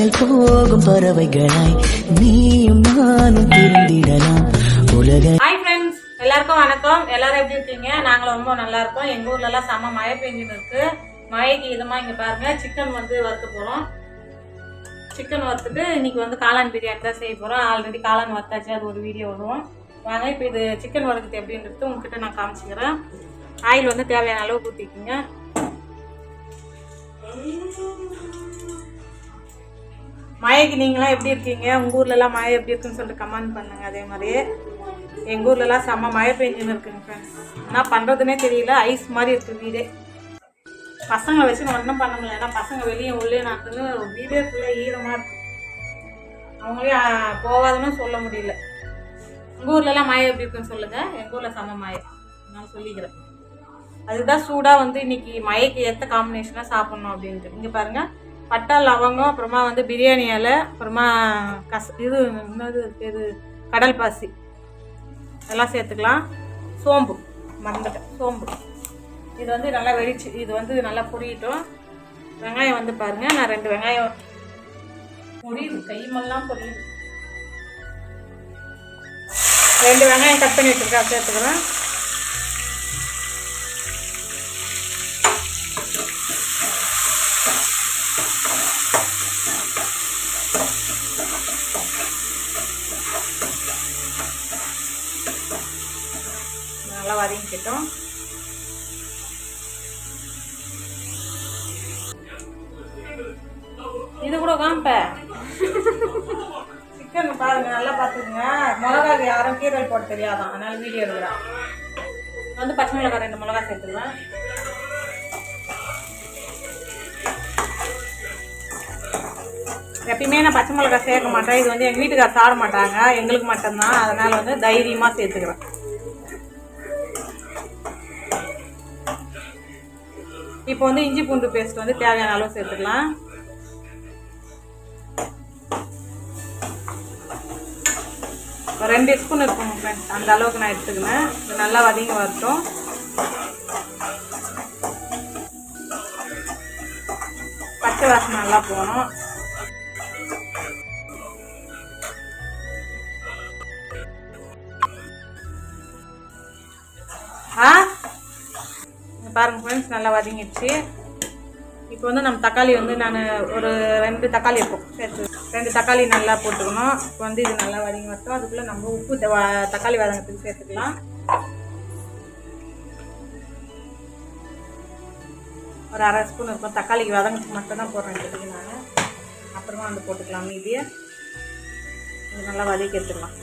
விண்ணை போகும் பறவைகளாய் நீயும் நானும் திருந்திடலாம் உலக ஹாய் ஃப்ரெண்ட்ஸ் எல்லாருக்கும் வணக்கம். எல்லாரும் எப்படி இருக்கீங்க? நாங்களும் ரொம்ப நல்லா இருக்கோம். எங்க ஊர்ல எல்லாம் செம்ம மழை பெஞ்சுன்னு இருக்கு. மழைக்கு இதமா இங்க பாருங்க சிக்கன் வந்து வறுக்க போறோம். சிக்கன் வறுத்துட்டு இன்னைக்கு வந்து காளான் பிரியாணி தான் செய்ய போறோம். ஆல்ரெடி காளான் வறுத்தாச்சு அது ஒரு வீடியோ வரும். வாங்க இப்போ இது சிக்கன் வறுக்குது எப்படின்றது உங்ககிட்ட நான் காமிச்சிக்கிறேன். ஆயில் வந்து தேவையான அளவு ஊற்றிக்கிங்க மழைக்கு நீங்களாம் எப்படி இருக்கீங்க? உங்கள் ஊர்லலாம் மழை எப்படி இருக்குன்னு சொல்லிட்டு கமெண்ட் பண்ணுங்க அதே மாதிரி எங்கள் ஊர்லலாம் செம்ம மழை பெஞ்சுன்னு இருக்குங்க ஃப்ரெண்ட்ஸ் என்ன பண்ணுறதுனே தெரியல ஐஸ் மாதிரி இருக்குது வீடே. பசங்களை வச்சு ஒன்றும் பண்ண முடியல. ஏன்னா பசங்க வெளியே உள்ளே நடந்துன்னு வீடே ஃபுல்லாக ஈரமாக இருக்கு. அவங்களே போகாதுன்னு சொல்ல முடியல. உங்கள் ஊர்லலாம் மழை எப்படி இருக்குன்னு சொல்லுங்கள் எங்கள் ஊரில் செம்ம மழை. நான் சொல்லிக்கிறேன். அதுதான் சூடாக வந்து இன்னைக்கு மழைக்கு ஏற்ற காம்பினேஷனாக சாப்பிட்ணும் அப்படின்ட்டு. இங்கே பாருங்கள் பட்டை லவங்கம் அப்புறமா வந்து பிரியாணி இலை அப்புறமா கஸ் இது என்னது இது கடல் பாசி. இதெல்லாம் சேர்த்துக்கலாம். சோம்பு மறந்துட்டேன். சோம்பு. இது வந்து நல்லா வெடிச்சு இது வந்து நல்லா பொரியட்டும். வெங்காயம் வந்து பாருங்கள் நான் ரெண்டு வெங்காயம் பொரியுது கைமெல்லாம் பொரியுது ரெண்டு வெங்காயம் கட் பண்ணி வச்சுருக்கேன் சேர்த்துக்கிறேன். வச்சுக்கிட்டோம் இது கூட காமிப்ப சிக்கன் பாருங்க நல்லா பார்த்துக்குங்க. மிளகாக்கு யாரும் கீரல் போட தெரியாதான். அதனால வீடியோ எடுக்கிறான் வந்து பச்சை மிளகாய் ரெண்டு மிளகாய் சேர்த்துக்கலாம் எப்பயுமே நான் பச்சை மிளகாய் சேர்க்க மாட்டேன். இது வந்து எங்கள் வீட்டுக்காரர் சாட மாட்டாங்க. எங்களுக்கு மட்டும்தான். அதனால் வந்து தைரியமாக சேர்த்துக்கிறேன். இப்போ வந்து இஞ்சி பூண்டு பேஸ்ட் வந்து தேவையான அளவு சேர்த்துக்கலாம். ரெண்டு ஸ்பூன் இருக்கும் ஃப்ரெண்ட்ஸ் அந்த அளவுக்கு நான் எடுத்துக்கினேன் நல்லா வதங்கி வரட்டும். பச்சை வாசனை நல்லா போகணும். ஆ? பாருங்கள் ஃப்ரெண்ட்ஸ் நல்லா வதங்கிடுச்சு. இப்போ வந்து நம்ம தக்காளி வந்து நான் ஒரு ரெண்டு தக்காளி இருக்கும். சேர்த்து ரெண்டு தக்காளி நல்லா போட்டுக்கணும். இப்போ வந்து இது நல்லா வதங்கி வரட்டும். அதுக்குள்ளே நம்ம உப்பு த- தக்காளி வதங்கிறதுக்கு சேர்த்துக்கலாம். ஒரு அரை ஸ்பூன் இருக்கும். தக்காளிக்கு வதங்கிறதுக்கு மட்டும் தான் போடுறேன் இப்போதைக்கு நான். அப்புறமா வந்து போட்டுக்கலாம் மீதியை. இது நல்லா வதக்கி எடுத்துக்கலாம்.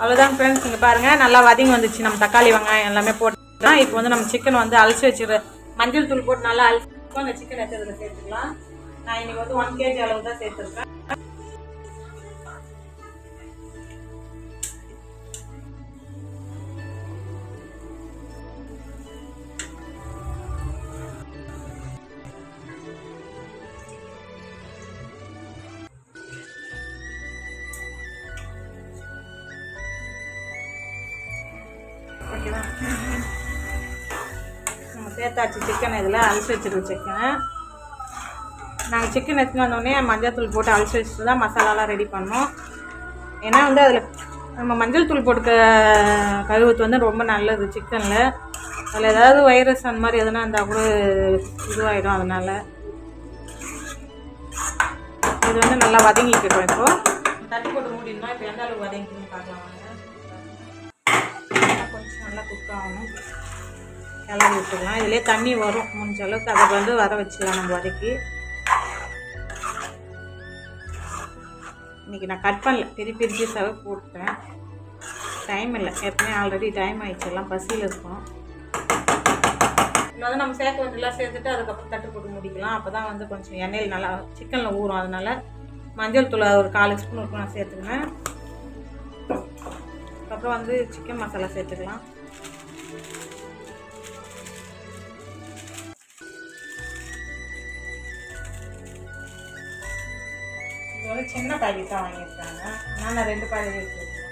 அவ்வளோதான் ஃப்ரெண்ட்ஸ் இங்கே பாருங்கள் நல்லா வதங்கி வந்துச்சு. நம்ம தக்காளி வெங்காயம் எல்லாமே போட்டுக்கலாம் இப்போ வந்து நம்ம சிக்கன் வந்து அலசி வச்சிரு மஞ்சள் தூள் போட்டு நல்லா அலசி அந்த சிக்கன் எடுத்து சேர்த்துக்கலாம். நான் இன்னைக்கு வந்து ஒன் கேஜி அளவு தான் சேர்த்துருக்கேன். நம்ம சிக்கன் இதில் அலசி வச்சிருக்க சிக்கனை நாங்கள் சிக்கன் எடுத்துன்னு வந்தோடனே மஞ்சள் தூள் போட்டு அலசி வச்சுட்டு தான் மசாலாலாம் ரெடி பண்ணோம். ஏன்னா வந்து அதில் நம்ம மஞ்சள் தூள் போட்டு க- கழுவுறது வந்து ரொம்ப நல்லது சிக்கனில் அதில் ஏதாவது வைரஸ் அந்த மாதிரி எதுனா இருந்தால் கூட இதுவாகிடும் அதனால். இது வந்து நல்லா வதங்கிக்கிட்டோம் இப்போ. தட்டி போட்டு மூடிடணும். இப்போ எந்த அளவுக்கு வதங்கிக்கணும்னு பார்க்கலாம் கொஞ்சம் நல்லா குக் ஆகணும். கிளறி விட்டுக்கலாம் இதுலேயே தண்ணி வரும். முடிஞ்ச அளவுக்கு அதை வந்து வர வச்சுக்கலாம் நம்ம வதக்கி. இன்றைக்கி நான் கட் பண்ணல. பெரிய பெரிய பீஸாகவே போட்டேன் டைம் இல்லை. ஏற்கனவே ஆல்ரெடி டைம் ஆயிடுச்சு. எல்லாம் பசியில் இருக்கும். இன்னும் வந்து நம்ம சேர்க்க வேண்டியெல்லாம் சேர்த்துட்டு அதுக்கப்புறம் தட்டு போட்டு முடிக்கலாம். அப்போ தான் வந்து கொஞ்சம் எண்ணெயில் நல்லா சிக்கனில் ஊறும். அதனால மஞ்சள் தூள் ஒரு காலு ஸ்பூன் இருக்கும் நான் சேர்த்துக்கினேன் அப்புறம் வந்து சிக்கன் மசாலா சேர்த்துக்கலாம். இது வந்து சின்ன பாக்கெட் தான் வாங்கியிருக்காங்க. நான் ரெண்டு பாக்கெட் எடுத்துருக்கேன்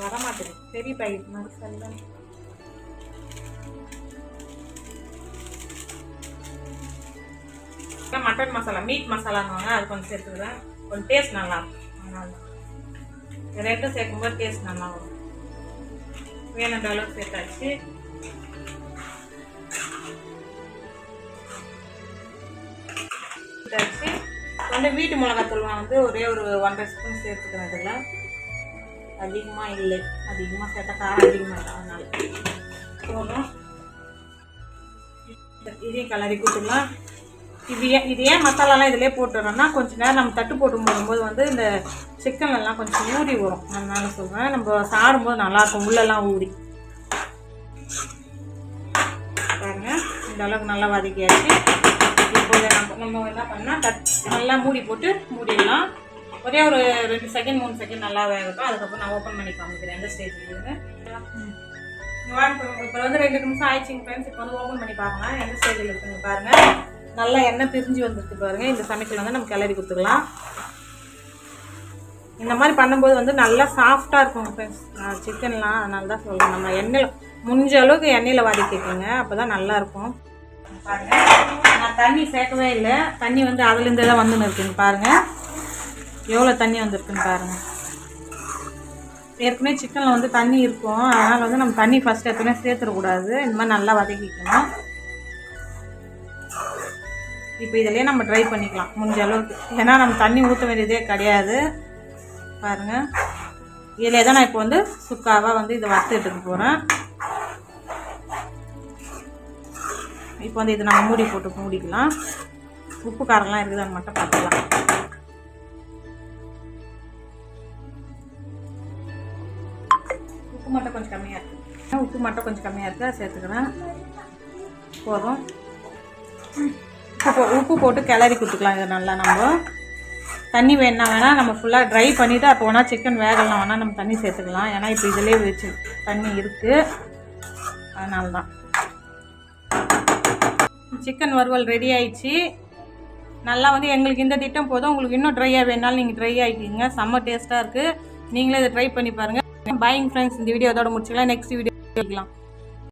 வரமாட்டேங்குது பெரிய பாக்கெட் மாதிரி சரிதான் மட்டன் மசாலா மீட் மசாலான்னு அது கொஞ்சம் சேர்த்துக்கிறேன். கொஞ்சம் டேஸ்ட் நல்லா இருக்கும். அதனால ரெண்டும் சேர்க்கும்போது டேஸ்ட் நல்லா வரும். வேணுன்ற அளவுக்கு சேர்த்தாச்சு. சேர்த்தாச்சு கொஞ்சம் வீட்டு மிளகாத்தூள் வந்து ஒரே ஒரு ஒன்றரை ஸ்பூன் சேர்த்துக்கிறேன் இதில். அதிகமாக இல்லை. அதிகமாக சேர்த்தா காரம் அதிகமாக இல்லை அதனால. போதும். இதையும் கலரி கொடுத்துடலாம். இது ஏன் இது ஏன் மசாலாலாம் இதிலே போட்டுறோம்னா கொஞ்ச நேரம் நம்ம தட்டு போட்டு போடும்போது வந்து இந்த சிக்கன்லாம் கொஞ்சம் ஊறி வரும். அதனால சொல்கிறேன் நம்ம சாடும்போது நல்லாயிருக்கும் உள்ளெல்லாம் ஊறி. பாருங்கள் இந்த அளவுக்கு நல்லா வதக்கியாச்சு. இப்போ நம்ம நம்ம என்ன பண்ணால் தட் நல்லா மூடி போட்டு மூடிடலாம். ஒரே ஒரு ரெண்டு செகண்ட் மூணு செகண்ட் நல்லா வேகட்டும் அதுக்கப்புறம் நான் ஓப்பன் பண்ணி காமிக்கிறேன். எந்த ஸ்டேஜில் இருந்து? இப்போ வந்து ரெண்டு நிமிஷம் ஆயிடுச்சுங்க ஃப்ரெண்ட்ஸ் இப்போ வந்து ஓப்பன் பண்ணி பார்க்கலாம். எந்த ஸ்டேஜில் இருக்குங்க பாருங்கள் நல்லா எண்ணெய் பிரிஞ்சு வந்துருக்கு பாருங்கள் இந்த சமைக்கல வந்து நம்ம கிளறி கொடுத்துக்கலாம். இந்த மாதிரி பண்ணும்போது வந்து நல்லா சாஃப்டாக இருக்கும் ஃப்ரெண்ட்ஸ் சிக்கன்லாம் அதனால தான் சொல்கிறேன் நம்ம எண்ணெயில் முடிஞ்ச அளவுக்கு எண்ணெயில் வதக்கிக்கோங்க அப்போ தான் நல்லாயிருக்கும் பாருங்க. நான் தண்ணி சேர்க்கவே இல்லை. தண்ணி வந்து அதுலேருந்து தான் வந்துன்னு இருக்குங்க பாருங்க. எவ்வளோ தண்ணி வந்திருக்குன்னு பாருங்க. ஏற்கனவே சிக்கனில் வந்து தண்ணி இருக்கும். அதனால் வந்து நம்ம தண்ணி ஃபஸ்ட் எத்தனை சேர்த்துடக்கூடாது. இந்த மாதிரி நல்லா வதக்கிக்கணும். இப்போ இதிலே நம்ம ட்ரை பண்ணிக்கலாம். முடிஞ்ச அளவுக்கு. ஏன்னா நம்ம தண்ணி ஊற்ற வேண்டியதே கிடையாது. பாருங்கள் இதிலே தான் நான் இப்போ வந்து சுக்காவாக வந்து இதை வறுத்துட்டு போகிறேன் இப்போ வந்து இதை நம்ம மூடி போட்டு மூடிக்கலாம். உப்பு காரம்லாம் இருக்குதான்னு மட்டும் பார்த்துக்கலாம். உப்பு மட்டும் கொஞ்சம் கம்மியாக இருக்குது உப்பு மட்டும் கொஞ்சம் கம்மியாக இருக்குது அதை சேர்த்துக்கிறேன். போதும். உப்பு உப்பு போட்டு கிளறி கொடுத்துக்கலாம் இதை நல்லா நம்ம. தண்ணி வேணா வேணால் நம்ம ஃபுல்லாக ட்ரை பண்ணிவிட்டு அப்போ வேணால் சிக்கன் வேகலாம் வேணால் நம்ம தண்ணி சேர்த்துக்கலாம். ஏன்னா இப்போ இதிலே வச்சு தண்ணி இருக்குது அதனால தான் சிக்கன் வறுவல் ரெடி ஆயிடுச்சு. நல்லா வந்து எங்களுக்கு இந்த திட்டம் போதும். உங்களுக்கு இன்னும் ட்ரையாக வேணாலும் நீங்கள் ட்ரை ஆகிக்கிங்க செம்ம டேஸ்ட்டாக இருக்குது நீங்களே இதை ட்ரை பண்ணி பாருங்கள் பாயிங் ஃப்ரெண்ட்ஸ் இந்த வீடியோ அதோட முடிச்சுக்கலாம். நெக்ஸ்ட் வீடியோ கேட்கலாம்